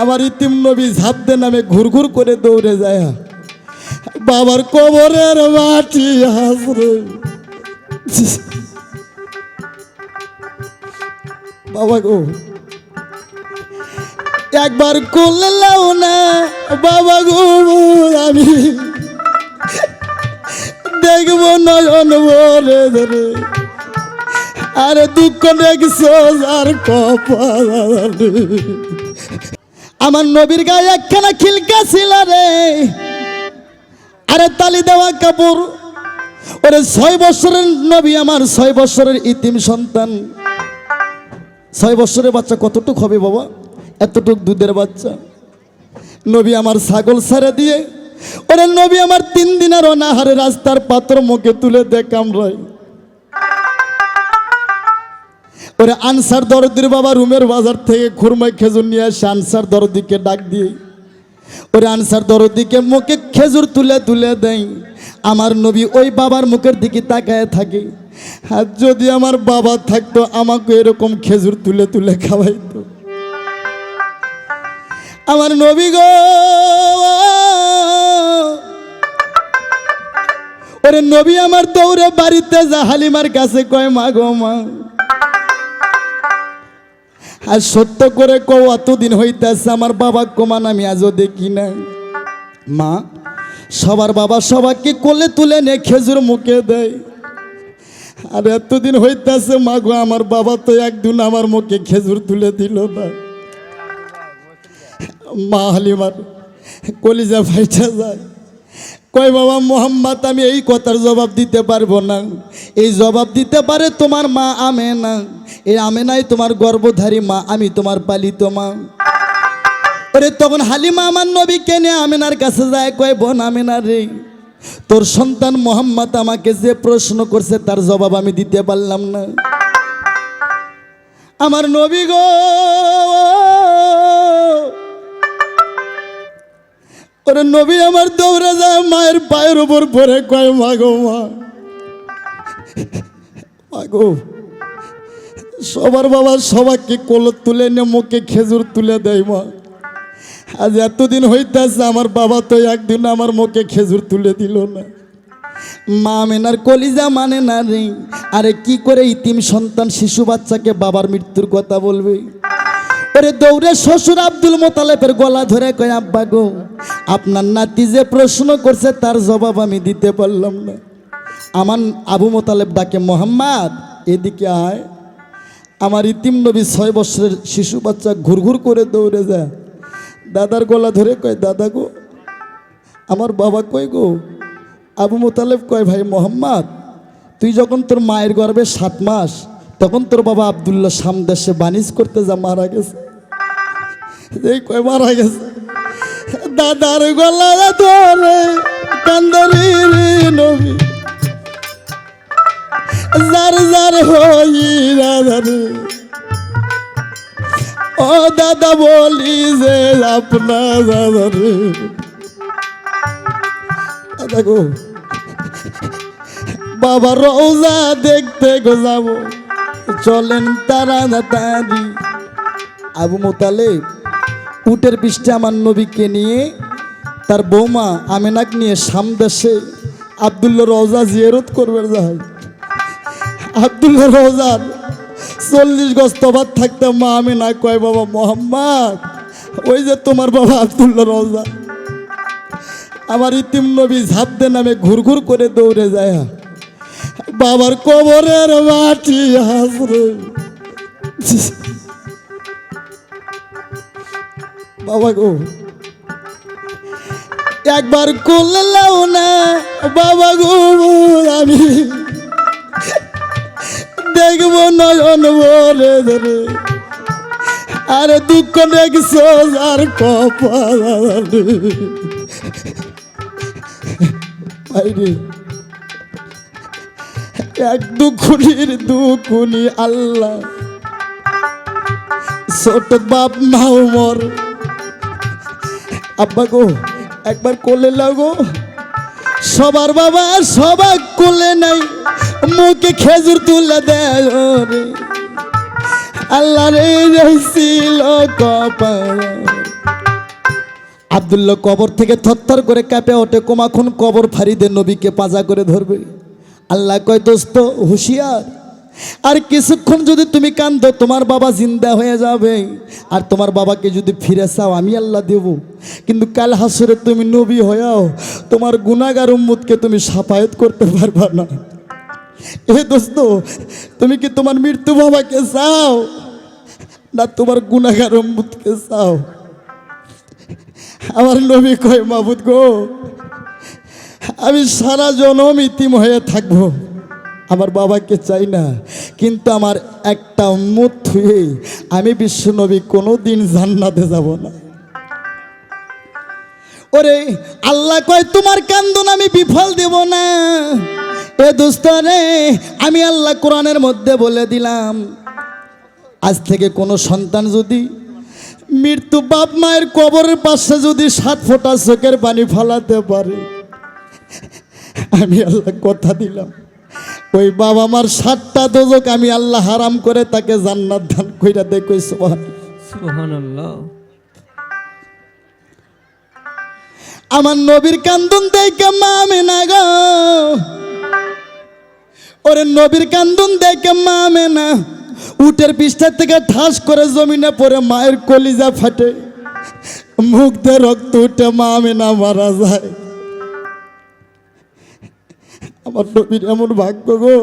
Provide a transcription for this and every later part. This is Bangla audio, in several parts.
আমার ইতিম নবী ঝাপদে নামে ঘুরঘুর করে দৌড়ে যায়। বাবার কবরের মাটি হাসরে বাবা গো, একবার করলাম না, বাবা গো, আমি দেখব নয়ন বলে ধরে। আরে দুঃখ দেখছ আর কপাল। আমার নবীর গায়ে একখানা খিলকা ছিল রে। আরে তালি দেওয়া কাপড়। ওরে ছয় বছরের নবী আমার, ছয় বছরের ইতিম সন্তান। ছয় বছরের বাচ্চা কতটুক হবে বাবা? এতটুক দুধের বাচ্চা। নবী আমার ছাগল ছেড়ে দিয়ে, ওরে নবী আমার তিন দিনের অনাহারে রাস্তার পাত্র মুখে তুলে দে কামড়ায় ওরে আনসার দরদির বাবা রুমের বাজার থেকে খুরমাই খেজুর নিয়ে আসে আনসার দরদিকে ডাক দিয়ে ওরে আনসার দরদিকে মুখে খেজুর তুলে তুলে দেয় আমার নবী ওই বাবার মুখের দিকে তাকায় থাকে। আর যদি আমার বাবা থাকতো, আমাকে এরকম খেজুর তুলে তুলে খাওয়াইতো। আমার নবী গো, ওরে নবী আমার দৌড়ে বাড়িতে যা, হালিমার কাছে কয়, মা গো, মা। আর সত্য করে কও অতদিন হইতেছে আমার বাবা কমান, আমি আজও দেখি না মা, সবার বাবা সবাইকে কোলে তুলে নে খেজুর মুখে দেয়। আর এতদিন হইতেছে, মা গো, আমার বাবা তো একদিন আমার মুখে খেজুর তুলে দিল না। মা হালিমার কলিজা ফাইটা যায়। কয় বাবা, মোহাম্মদ, আমি এই কথার জবাব দিতে পারব না। এই জবাব দিতে পারে তোমার মা আমে না এই আমে নাই তোমার গর্ভধারী মা, আমি তোমার পালিত মা। ওরে তখন হালিমা আমার নবীকে নিয়ে আমেনার কাছে যায়, কয় বোন আমেনা রে, তোর সন্তান মোহাম্মদ আমাকে যে প্রশ্ন করছে, তার জবাব আমি দিতে পারলাম না। আমার নবী গো ওরে নবী, আমার দৌড়ে যায় মায়ের পায়ের উপর পরে কয়, মা গো, মা। মা গো, সবার বাবা সবাইকে কোলত তুলে নিয়ে মুখে খেজুর তুলে দেয়, মা। আজ এতদিন হইতেছে, আমার বাবা তো একদিন আমার মুখে খেজুর তুলে দিল না। মা মেনার কলিজা মানে না রে। আরে কি করে ইতিম সন্তান শিশু বাচ্চাকে বাবার মৃত্যুর কথা বলবে? ওরে দৌড়ে শ্বশুর আব্দুল মোতালেবের গলা ধরে কয়, আব্বা গো, আপনার নাতি যে প্রশ্ন করছে তার জবাব আমি দিতে পারলাম না। আমার আবু মোতালেব ডাকে, মোহাম্মদ, এদিকে আয়। আমার ইতিম নবী ছয় বছরের শিশু বাচ্চা ঘুরঘুর করে দৌড়ে যায়। দাদার গলা ধরে কয়, দাদা গো, আমার বাবা কয় গো? আবু মোতালেব কয়, ভাই মোহাম্মদ, তুই যখন তোর মায়ের গর্ভে সাত মাস, তখন তোর বাবা আবদুল্লাহ সামদেশে বানিজ করতে যা মারা গেছে। এই কয় মারা গেছে। দাদার গলা ধরে কান্দারি নবী। যার যার হই রাধারে ও দাদা বলি যে আপনার দাদারে দাদা গো বাবা রোজা দেখতে গো যাব। চলেন তারা তারি। আবু মোতালে উটের পৃষ্ঠে আমার নবীকে নিয়ে তার বৌমা আমেনাক নিয়ে সামদেশে আবদুল্লা রোজা জিয়ারত করবে যায় আবদুল্লা রোজার চল্লিশ গজ তফাত থাকতে মা আমি না কয়, বাবা মোহাম্মদ, ওই যে তোমার বাবা আবদুল্লা রোজা আমার ইতিম নবী ঝাপদে নামে ঘুরঘুর করে দৌড়ে যায়। বাবার কবরের মাটি হাসরে বাবা গো। একবার করলাম না, বাবা গো, আমি দেখব নয়ন ভরে ধরে। আরে দুঃখ দেখছ আর কপাল। এক দুখুনির দুখুনি আল্লাহ। ছোট বাপ মাও মর। আব্বা গো, একবার কোলে লাগো। সবার বাবা সবার কোলে নাই, মুখে খেজুর তুলে দেয় রে আল্লাহ রে রইছিল আবদুল্লাহ কবর থেকে থরথর করে কাঁপে ওঠে, কোমাখন কবর ফারিদে নবীকে পাজা করে ধরবে। আল্লাহ কয়, দোস্ত, হুঁশিয়ার? আর কিছুক্ষণ যদি তুমি কান্দো, তোমার বাবা জিন্দা হয়ে যাবে। আর তোমার বাবাকে যদি ফিরে চাও, আমি আল্লাহ দেব। কিন্তু কাল হাসরে তুমি নবী হয়েও তোমার গুণাগার উম্মুদকে তুমি সাফায়ত করতে পারবা না। এ দোস্ত, তুমি কি তোমার মৃত্যু বাবাকে চাও? না তোমার গুণাগার উম্মুদকে চাও? আমার নবী কয়, মাবুদ গো, আমি সারা জনম ইতিম হয়ে থাকব। আমার বাবাকে চাই না। কিন্তু আমার একটা মুখ থুয়ে আমি বিশ্ব নবী কোনো দিন জান্নাতে যাব না। ওরে আল্লাহ কয়, তোমার কান্দন আমি বিফল দেব না। এ দোস্ত রে, আমি আল্লাহ কোরআনের মধ্যে বলে দিলাম, আজ থেকে কোনো সন্তান যদি মৃত্যু বাপ মায়ের কবরের পাশে যদি সাত ফোঁটা চোখের পানি ফালাতে পারে। আমি আল্লাহ কথা দিলাম। ওই বাবা মার সাতটা দোজক আমি আল্লাহ হারাম করে তাকে জান্নাত দান কইরা দেখো সোহান সুবহানাল্লাহ। আমার নবীর কান্দন দেখে মা আমি না গো। ওরে নবীর কান্দন দেখে মা আমি না উটের পৃষ্ঠা থেকে ঠাস করে জমিনে পড়ে মায়ের কলিজা ফাটে। মুখ দিয়ে রক্ত উঠে মা আমি না মারা যায়। আমার নবীর এমন ভাগ্য গো।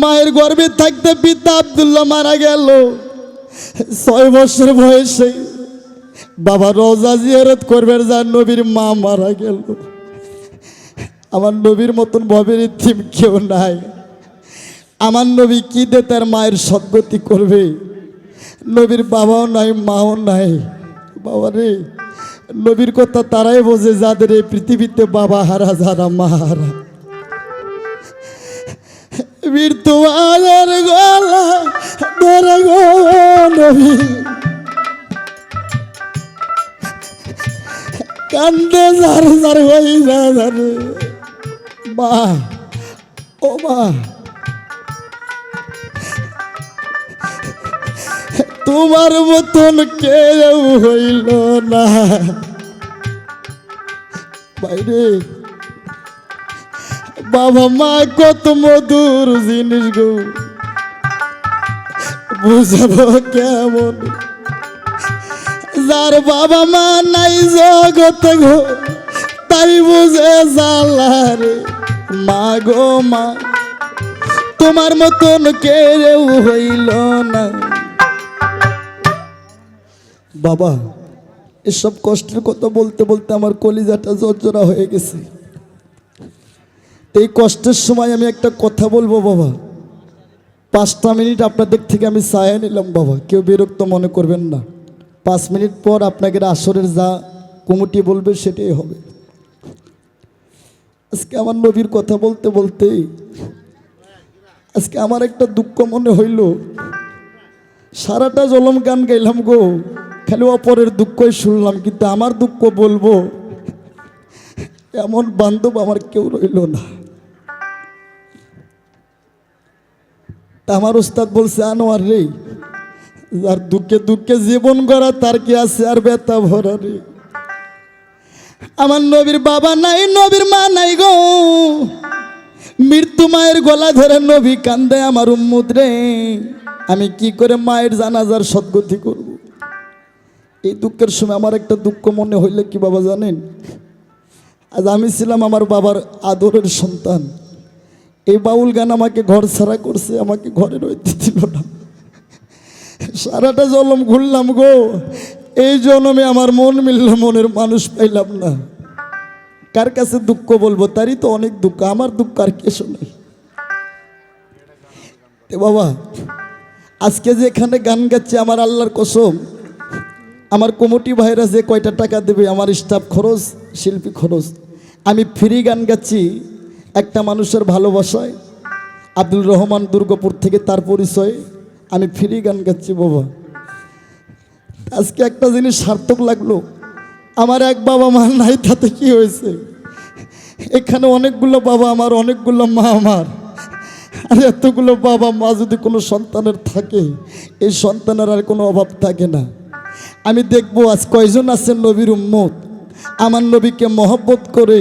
মায়ের গর্ভে থাকতে পিতা আবদুল্লাহ মারা গেল। ছয় বছর বয়সে বাবা রোজা জিয়ারত করবে যার নবীর মা মারা গেল। আমার নবীর মতন ভবের থিম কেউ নাই। আমার নবী কি দে তার মায়ের সদ্গতি করবে? নবীর বাবাও নাই, মাও নাই। বাবা রে নবীর কথা তারাই বোঝে যাদের এই পৃথিবীতে বাবা হারা, যারা মা হারা। মৃত্যু আলোর গলা, ধরে গো নবী। কান্দে জার জার হই যা জারে মা, ও মা। তোমার মতন কেউ হইল না। বাইরে। বাবা মা, কত মধুর জিনিস গো। বুঝাবো কেমন? যার বাবা মা নাই জগত গো, তাই বুঝে জালারে মা গো মা। তোমার মতন কেউ হইল না। বাবা, এসব কষ্টের কথা বলতে বলতে আমার কলিজাটা জর্জরা হয়ে গেছে। এই কষ্টের সময় আমি একটা কথা বলব বাবা। পাঁচটা মিনিট আপনাদের থেকে আমি চায় নিলাম বাবা, কেউ বিরক্ত মনে করবেন না। পাঁচ মিনিট পর আপনাকে আসরের যা কমিটি বলবে সেটাই হবে। আজকে আমার নবীর কথা বলতে বলতে, আজকে আমার একটা দুঃখ মনে হইল। সারাটা জলম গান গাইলাম গো। খালি অপরের দুঃখই শুনলাম, কিন্তু আমার দুঃখ বলব, এমন বান্ধব আমার কেউ রইল না। আমার ওস্তাদ বলছে আনোয়ার রে, যার দুঃখে দুঃখে জীবন গড়া, তার কি আছে আর বেতা ভরা রে? আমার নবীর বাবা নাই, নবীর মা নাই গো। মৃত্যু মায়ের গলা ধরে নবী কান্দে আমার উম্মুদ রে। আমি কি করে মায়ের জানাজার সদ্গতি করব? এই দুঃখের সময় আমার একটা দুঃখ মনে হইলে কি বাবা জানেন? আজ আমি ছিলাম আমার বাবার আদরের সন্তান। এই বাউল গান আমাকে ঘর ছাড়া করছে, আমাকে ঘরে রইতে দিল না। সারাটা জলম ঘুরলাম গো। এই জন্মে আমার মন মিলল, মনের মানুষ পাইলাম না। কার কাছে দুঃখ বলব? তারই তো অনেক দুঃখ। আমার দুঃখ আর কে শোনে বাবা, আজকে যে এখানে গান গাচ্ছে আমার আল্লাহর কসম আমার কমিটি ভাইরা যে কয়টা টাকা দেবে, আমার স্টাফ খরচ, শিল্পী খরচ। আমি ফ্রি গান গাচ্ছি একটা মানুষের ভালোবাসায়। আব্দুল রহমান দুর্গাপুর থেকে তার পরিচয়। আমি ফ্রি গান গাচ্ছি, বাবা। আজকে একটা জিনিস সার্থক লাগল। আমার এক বাবা মা নাই, তাতে কি হয়েছে? এখানে অনেকগুলো বাবা আমার, অনেকগুলো মা আমার। আর এতগুলো বাবা মা যদি কোনো সন্তানের থাকে, এই সন্তানের আর কোনো অভাব থাকে না। আমি দেখব আজ কয়জন আছেন নবীর উম্মত। আমার নবীকে মহব্বত করে।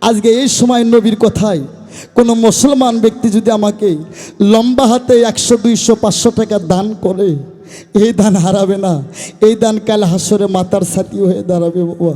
আজকে এই সময় নবীর কথায় কোনো মুসলমান ব্যক্তি যদি আমাকে লম্বা হাতে একশো, দুইশো, পাঁচশো টাকা দান করে, এই দান হারাবে না। এই দান কাল হাসরে মাতার সাথী হয়ে দাঁড়াবে, বাবা।